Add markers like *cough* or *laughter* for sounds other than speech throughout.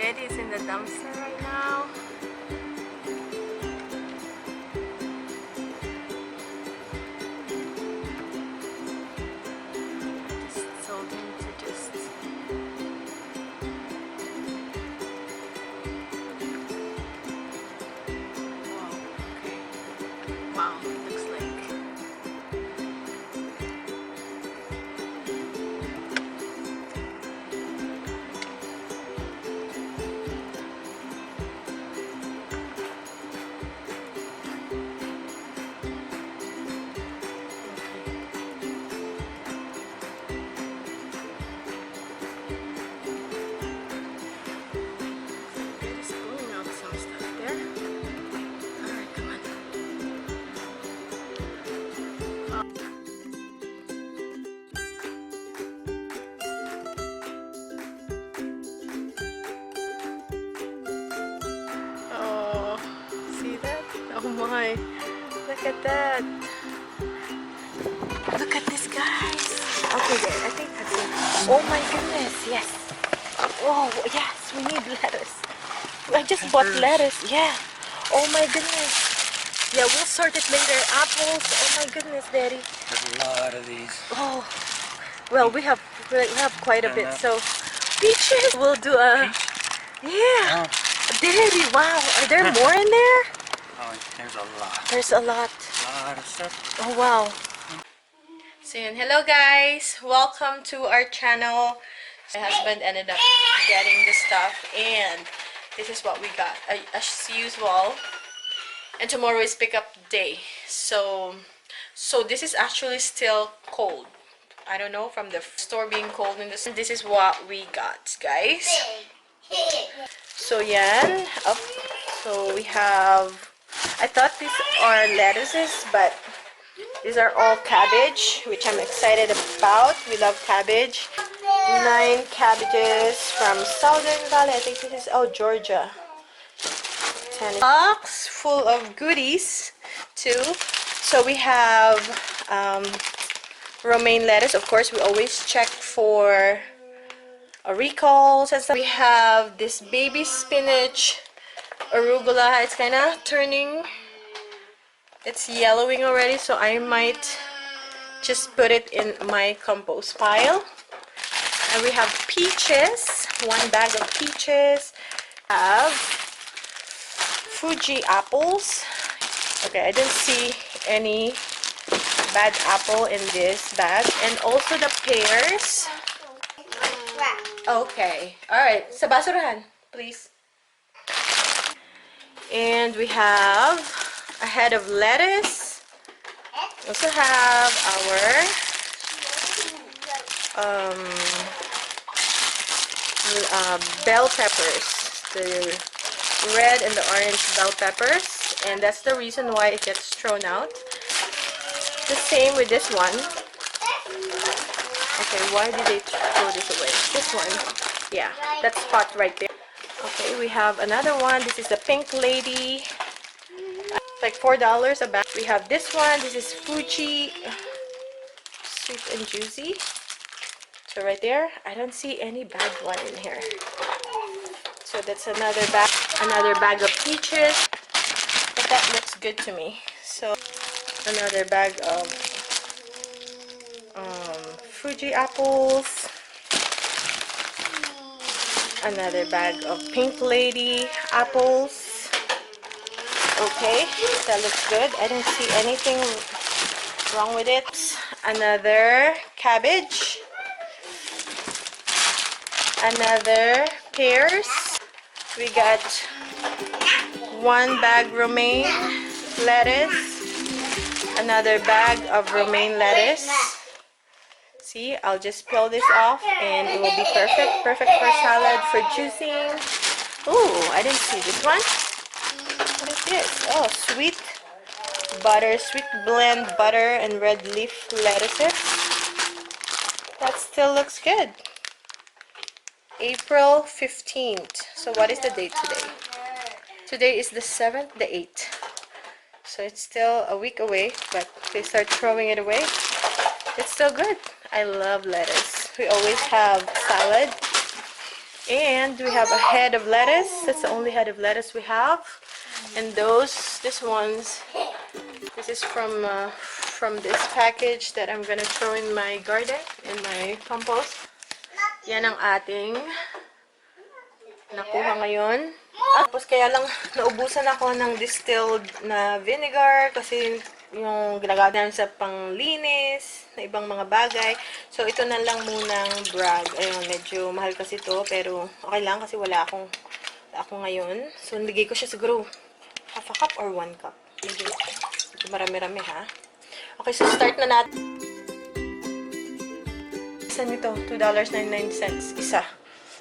Daddy's in the dumpster right now. My. Look at that. Look at this, guys. Okay, there. I think that's it. Oh my goodness, yes. Oh, yes, we need lettuce. I just bought Peppers. lettuce. Yeah. Oh my goodness. Yeah, we'll sort it later. Apples. Oh my goodness, Daddy. There's a lot of these. Oh. Well, we have we have quite a bit. So, peaches. We'll do uh, a. Yeah. Daddy, wow. Are there more in there? There's a lot. There's a lot. lot of stuff. Oh wow. So yun, hello guys! Welcome to our channel. My husband ended up getting the stuff and this is what we got as usual. And tomorrow is pickup day. So so this is actually still cold. I don't know from the store being cold in the this is what we got guys. *laughs* So yan. Up. So we have I thought these are lettuces but these are all cabbage, which I'm excited about. We love cabbage. Nine cabbages from Southern Valley. I think this is, oh, Georgia. Ten box full of goodies, too. So we have um, romaine lettuce. Of course, we always check for recalls and stuff. We have this baby spinach, arugula. It's kind of turning it's yellowing already so I might just put it in my compost pile. And we have peaches one bag of peaches. Have Fuji apples. Okay I didn't see any bad apple in this bag. And also the pears. Okay all right sa basurahan please and we have a head of lettuce. We also have our um, uh, bell peppers, the red and the orange bell peppers, and that's the reason why it gets thrown out. The same with this one. Okay, why did they throw this away? This one, yeah, that spot right there. Okay, we have another one. This is the pink lady. It's like four dollars a bag. We have this one. This is Fuji sweet and juicy. So right there, I don't see any bad one in here. So that's another bag, another bag of peaches. But that looks good to me. So another bag of um, Fuji apples. Another bag of Pink Lady apples. Okay, that looks good. I didn't see anything wrong with it. Another cabbage. Another pears. We got one bag romaine lettuce. Another bag of romaine lettuce. See, I'll just peel this off and it will be perfect. Perfect for salad, for juicing. Ooh, I didn't see this one. What is this? Oh, sweet butter, sweet blend butter and red leaf lettuces. That still looks good. April 15th. So what is the date today? Today is the 7th, the 8th. So it's still a week away, but they start throwing it away. It's still good. I love lettuce. We always have salad And we have a head of lettuce. That's the only head of lettuce we have. And those, this one's, this is from uh, from this package that I'm gonna throw in my garden, in my compost. Yan ang ating nakuha ngayon. Tapos kaya lang naubusan ako ng distilled na vinegar kasi yung ginagamit sa panglinis, na ibang mga bagay. So, ito na lang munang brag. Ayun, medyo mahal kasi to pero okay lang kasi wala akong ako ngayon. So, nabigay ko siya siguro half a cup or one cup. Medyo, medyo marami-rami ha. Okay, so start na natin. Isa nito, $2.99 isa.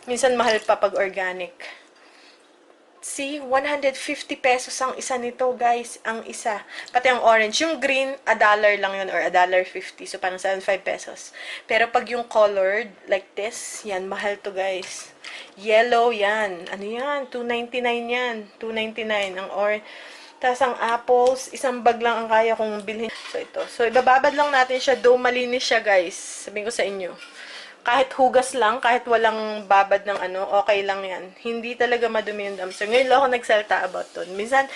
Minsan mahal pa pag organic. See, 150 pesos ang isa nito, guys. Ang isa. Pati ang orange. Yung green, a dollar lang yun or a dollar 50. So, parang 75 pesos. Pero pag yung colored, like this, yan, mahal to, guys. Yellow, yan. Ano yan? 299 yan. 299 ang orange. Tapos ang apples, isang bag lang ang kaya kong bilhin. So, ito. So, ibababad lang natin siya. Do malinis siya, guys. Sabihin ko sa inyo kahit hugas lang, kahit walang babad ng ano, okay lang yan. Hindi talaga madumi yung dumpster. Ngayon lang ako nagsalta about to. Minsan,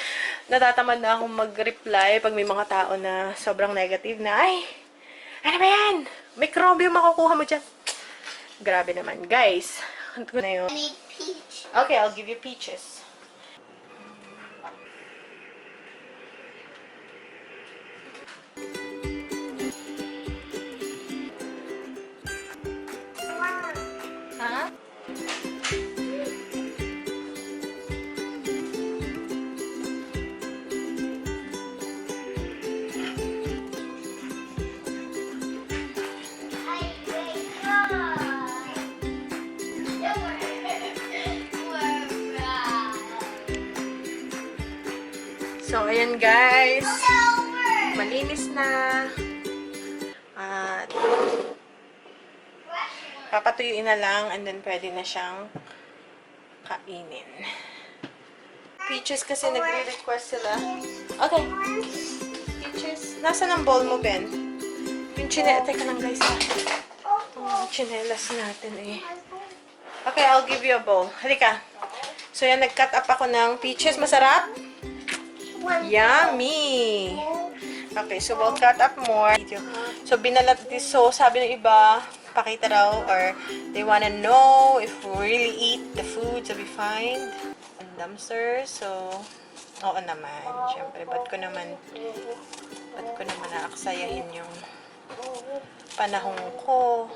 natatamad na akong mag-reply pag may mga tao na sobrang negative na, ay, ano ba yan? Microbium makukuha mo dyan. Grabe naman. Guys, ano na yun? Okay, I'll give you peaches. So, ayan guys. Malinis na. At papatuyuin na lang and then pwede na siyang kainin. Peaches kasi nagre-request sila. Okay. Peaches. Nasaan ang bowl mo, Ben? Yung chinelas. Teka lang guys. Oh, chinelas natin eh. Okay, I'll give you a bowl. Halika. So yan, nag-cut up ako ng peaches. Masarap? Yummy! Okay, so we'll cut up more. So, binalat this. So, sabi ng iba, pakita raw, or they wanna know if we really eat the foods that we find in dumpsters. So, oo naman. Siyempre, ba't ko naman, ba't ko naman naaksayahin yung panahon ko.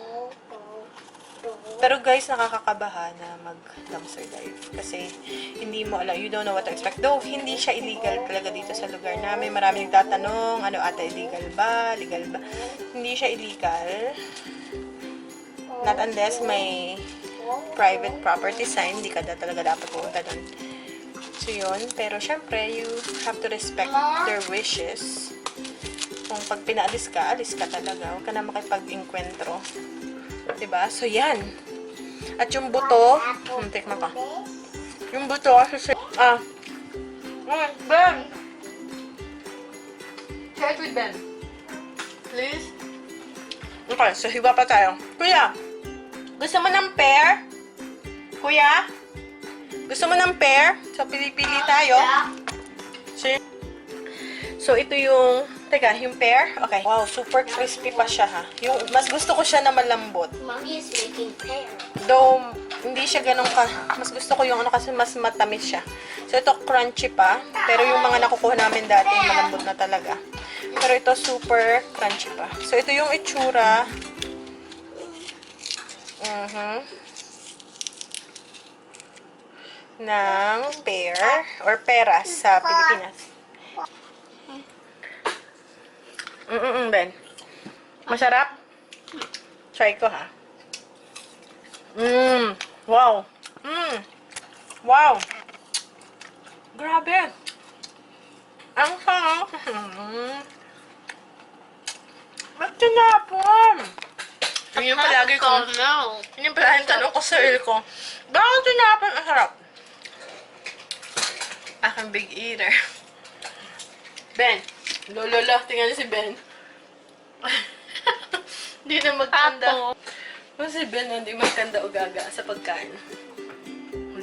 Pero guys, nakakakabahan na mag-dumpster dive. Kasi hindi mo alam, you don't know what to expect. Though, hindi siya illegal talaga dito sa lugar namin. Marami nagtatanong, ano ata, illegal ba? Legal ba? Hindi siya illegal. Not unless may private property sign, hindi ka da talaga dapat pumunta doon. So yun, pero syempre, you have to respect their wishes. Kung pag pinaalis ka, alis ka talaga. Huwag ka na makipag-inkwentro. Diba? So, yan. At yung buto, hmm, tikman ka. Yung buto, kasi sa... Ah. Mm, Ben! Share it with Ben. Please. Okay, so hiwa pa tayo. Kuya, gusto mo ng pear? Kuya? Gusto mo ng pear? So, pili-pili tayo. So, so, ito yung... Teka, yung pear? Okay. Wow, super crispy pa siya ha. Yung, mas gusto ko siya na malambot. Mommy is making pear. Though, hindi siya ganun ka. Mas gusto ko yung ano kasi mas matamis siya. So, ito crunchy pa. Pero yung mga nakukuha namin dati, malambot na talaga. Pero ito super crunchy pa. So, ito yung itsura. Mhm. ng pear or peras sa Pilipinas. Mm-mm, Ben. Masarap? Try ko ha. Mmm. Wow. Mmm. Wow. Grabe. Ang sarap. *laughs* Ba't tinapon? Yun yung palagi ko. no. Yun yung palagi tanong ko sa il ko. Bakit tinapon? Ang sarap. Aking big eater. *laughs* Ben. Lolola. Tingnan niyo si Ben. *laughs* Hindi na magtanda. Apo. Kasi Ben, hindi magtanda o gaga sa pagkain.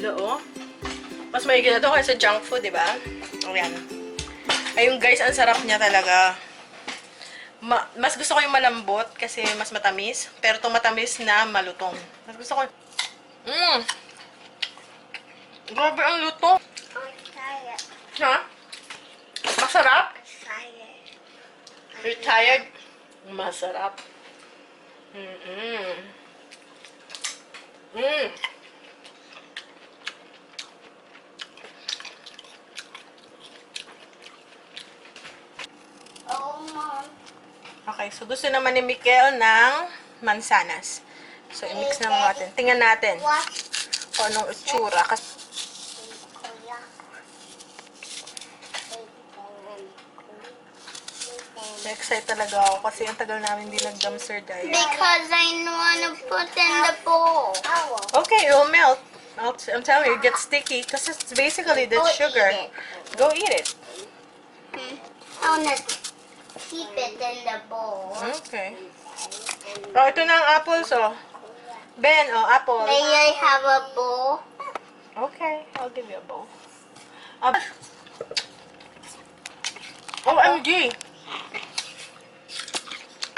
Lo, oh. Mas may na to kaysa junk food, di ba? Ayan. Ayun guys, ang sarap niya talaga. Ma- mas gusto ko yung malambot kasi mas matamis. Pero itong matamis na malutong. Mas gusto ko Mmm! Grabe ang luto. I'm tired. Ha? Masarap? Tired. You're tired? Masarap. Mm-mm. Mm. Oh, mom. Okay, so gusto naman ni Mikel ng mansanas. So, i-mix na natin. Tingnan natin What? kung anong itsura. Kasi, excited talaga ako kasi ang tagal namin hindi nag-dumpster dive. Because I want to put in the bowl. Okay, it will melt. I'll t- I'm telling you, it gets sticky because it's basically the Go eat sugar. Go eat it. I want to keep it in the bowl. Okay. Oh, ito na ang apples, oh. Ben, oh, apple. May I have a bowl? Okay, I'll give you a bowl. Um, OMG!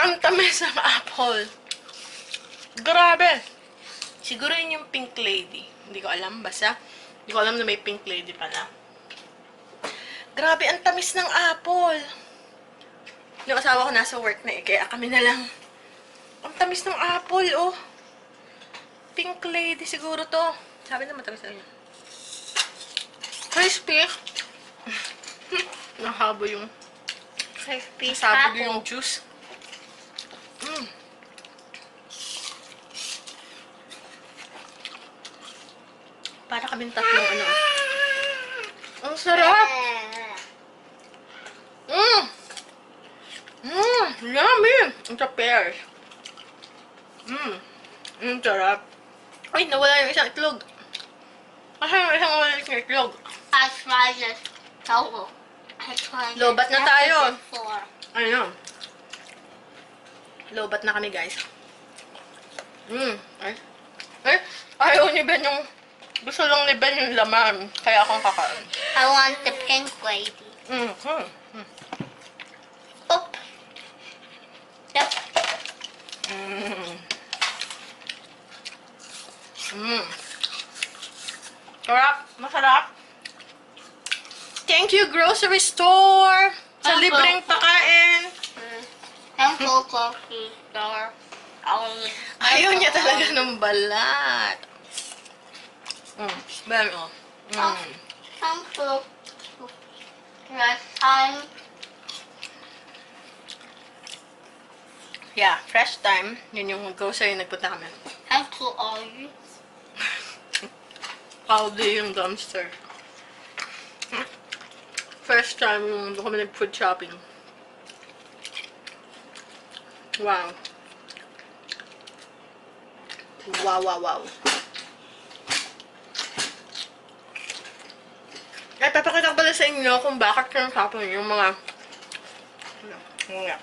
Ang tamis ng apple. Grabe! Siguro yun yung pink lady. Hindi ko alam, basta. Hindi ko alam na may pink lady pala. Grabe, ang tamis ng apple. Yung asawa ko nasa work na eh, kaya kami na lang. Ang tamis ng apple, oh. Pink lady siguro to. Sabi na matamis na yun. Crispy. *laughs* Nahabo yung Crispy sabi yung juice. Mm. Para kaming tatlong ano. Ang sarap! Mmm! Mmm! Yummy! It's a pears. Mmm! Ang sarap. Ay, nawala yung isang itlog. Kasi yung isang wala yung itlog. I tried this. Oh, I tried Lobat this na tayo. before. Lobat na kami, guys. Mmm. Ay. Ay, ayaw ni Ben yung... Gusto lang ni Ben yung laman. Kaya akong kakain. I want the pink lady. Mm. Hmm. Mm. Oop. Yep. Mm. Mm. Sarap. Masarap. Thank you, grocery store! Sa libreng pakain. Full coffee. I'll Ayaw niya talaga ng balat. Mm. Ben, oh. Mm. Full. Next time, Yeah, fresh time. Yun yung grocery nagpunta kami. I'm full always. Probably yung dumpster. First time yung kami nag-food shopping. Wow. Wow, wow, wow. Ay, papakita ko pala sa inyo kung bakit yung shopping yung mga... Ano, mga...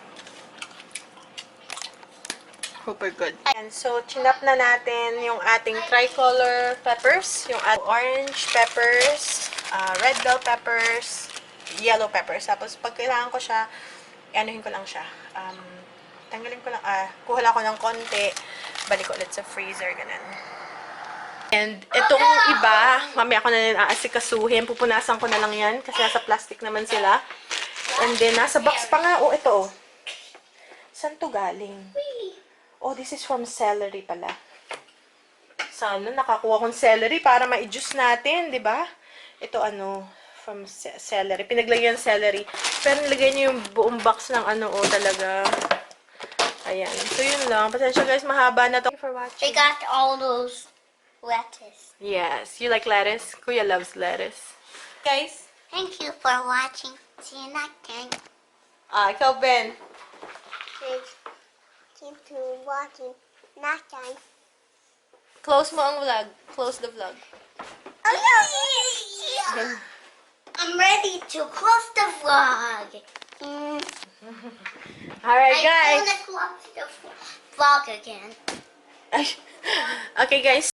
Super good. And so, chinap na natin yung ating tricolor peppers, yung orange peppers, uh, red bell peppers, yellow peppers. Tapos, pag kailangan ko siya, anuhin ko lang siya. Um, tanggalin ko lang, ah, kuha lang ako ng konti, balik ko ulit sa freezer, ganun. And itong iba, mamaya ko na rin aasikasuhin, pupunasan ko na lang yan, kasi nasa plastic naman sila. And then, nasa box pa nga, oh, ito, oh. Saan to galing? Oh, this is from celery pala. Sana nakakuha kong celery para ma-juice natin, di ba? Ito ano, from ce- celery. Pinaglagyan celery. Pero nilagay niyo yung buong box ng ano, oh, talaga. Ayan. So, yun lang. Pasensya guys, mahaba na to. Thank you for watching. got all those lettuce. Yes. You like lettuce? Kuya loves lettuce. Guys, Thank you for watching. See you next time. ah, ikaw, Ben. Thank you for watching. Next time. Close mo ang vlog. Close the vlog. Yeah. I'm ready to close the vlog. Mm, *laughs* Alright, I guys. want to close the vlog again. Ay. *laughs* Okay, guys.